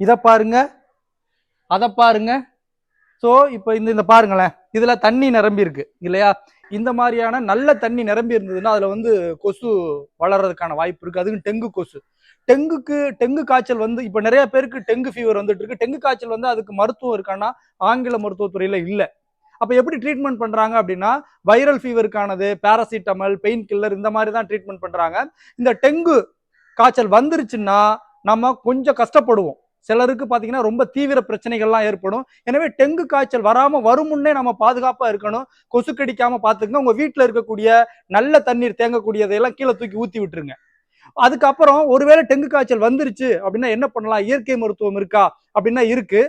இதை பாருங்க. அதை பாருங்க. ஸோ இப்போ இந்த இந்த பாருங்களேன். இதில் தண்ணி நிரம்பி இருக்கு இல்லையா? இந்த மாதிரியான நல்ல தண்ணி நிரம்பி இருந்ததுன்னா அதில் வந்து கொசு வளர்றதுக்கான வாய்ப்பு இருக்குது அதுவும் டெங்கு கொசு. டெங்குக்கு டெங்கு காய்ச்சல் வந்து இப்போ நிறைய பேருக்கு டெங்கு ஃபீவர் வந்துட்டு இருக்கு. டெங்கு காய்ச்சல் வந்து அதுக்கு மருத்துவம் இருக்கான்னா ஆங்கில மருத்துவத்துறையில் இல்லை. அப்போ எப்படி ட்ரீட்மெண்ட் பண்ணுறாங்க அப்படின்னா வைரல் ஃபீவருக்கானது பேராசிட்டமல் பெயின் கில்லர் இந்த மாதிரி தான் ட்ரீட்மெண்ட் பண்ணுறாங்க இந்த டெங்கு காய்ச்சல் வந்துருச்சுன்னா நம்ம கொஞ்சம் கஷ்டப்படுவோம். சிலருக்கு பார்த்தீங்கன்னா ரொம்ப தீவிர பிரச்சனைகள்லாம் ஏற்படும். எனவே டெங்கு காய்ச்சல் வராமல் வரும் முன்னே நம்ம பாதுகாப்பாக இருக்கணும். கொசு கடிக்காம பார்த்துக்கங்க உங்கள் வீட்டில் இருக்கக்கூடிய நல்ல தண்ணீர் தேங்கக்கூடியதையெல்லாம் கீழே தூக்கி ஊற்றி விட்டுருங்க. அதுக்கப்புறம் ஒருவேளை டெங்கு காய்ச்சல் வந்துருச்சு அப்படின்னா என்ன பண்ணலாம்? இயற்கை மருத்துவம் இருக்கா அப்படின்னா இருக்கு.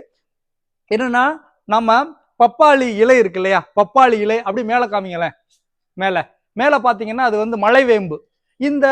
என்னன்னா நம்ம பப்பாளி இலை இருக்கு இல்லையா? பப்பாளி இலை அப்படி மேலே காமிங்களேன். மேலே. மேலே பார்த்தீங்கன்னா அது வந்து மலைவேம்பு. இந்த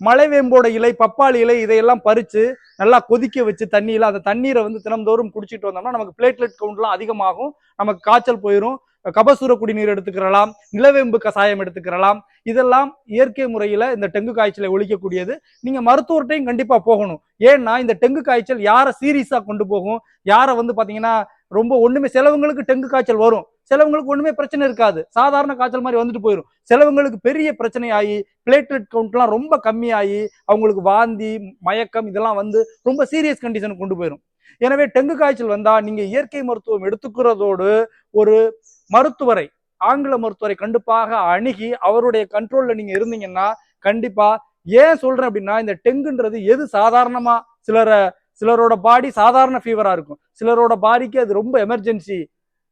மலைவேம்போட இலை பப்பாளி இலை இதையெல்லாம் பறித்து நல்லா கொதிக்க வச்சு தண்ணியில் அந்த தண்ணீரை வந்து தினம்தோறும் குடிச்சிட்டு வந்தோம்னா நமக்கு பிளேட்லெட் கவுண்ட்லாம் அதிகமாகும். நமக்கு காய்ச்சல் போயிடும் கபசூர குடிநீர் எடுத்துக்கிறலாம். நிலவேம்பு கசாயம் எடுத்துக்கிறலாம். இதெல்லாம் இயற்கை முறையில் இந்த டெங்கு காய்ச்சலை ஒழிக்கக்கூடியது. நீங்கள் மருத்துவர்கிட்டையும் கண்டிப்பாக போகணும். ஏன்னா இந்த டெங்கு காய்ச்சல் யாரை சீரியஸாக கொண்டு போகும்? யாரை வந்து பார்த்தீங்கன்னா ரொம்ப ஒண்ணுமே சிலவங்களுக்கு டெங்கு காய்ச்சல் வரும். சிலவங்களுக்கு ஒண்ணுமே பிரச்சனை இருக்காது. சாதாரண காய்ச்சல் மாதிரி வந்துட்டு போயிடும் சிலவங்களுக்கு பெரிய பிரச்சனை ஆகி பிளேட்லெட் கவுண்ட்லாம் ரொம்ப கம்மியாகி அவங்களுக்கு வாந்தி மயக்கம் இதெல்லாம் வந்து ரொம்ப சீரியஸ் கண்டிஷனுக்கு கொண்டு போயிடும் எனவே டெங்கு காய்ச்சல் வந்தா நீங்க இயற்கை மருத்துவம் எடுத்துக்கிறதோடு ஒரு மருத்துவரை ஆங்கில மருத்துவரை கண்டிப்பாக அணுகி அவருடைய கண்ட்ரோல்ல நீங்க இருந்தீங்கன்னா கண்டிப்பா ஏன் சொல்றேன் அப்படின்னா இந்த டெங்குன்றது எது சாதாரணமா சிலரை சிலரோட பாடி சாதாரண ஃபீவராக இருக்கும். சிலரோட பாடிக்கு அது ரொம்ப எமர்ஜென்சி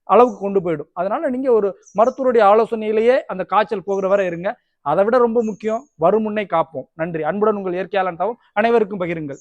அளவுக்கு கொண்டு போயிடும். அதனால நீங்கள் ஒரு மருத்துவருடைய ஆலோசனையிலேயே அந்த காய்ச்சல் போகிற வரை இருங்க. அதை விட ரொம்ப முக்கியம் வரும் முன்னே காப்போம். நன்றி. அன்புடன் உங்கள் இயற்கையாளன் தவம். அனைவருக்கும் பகிருங்கள்.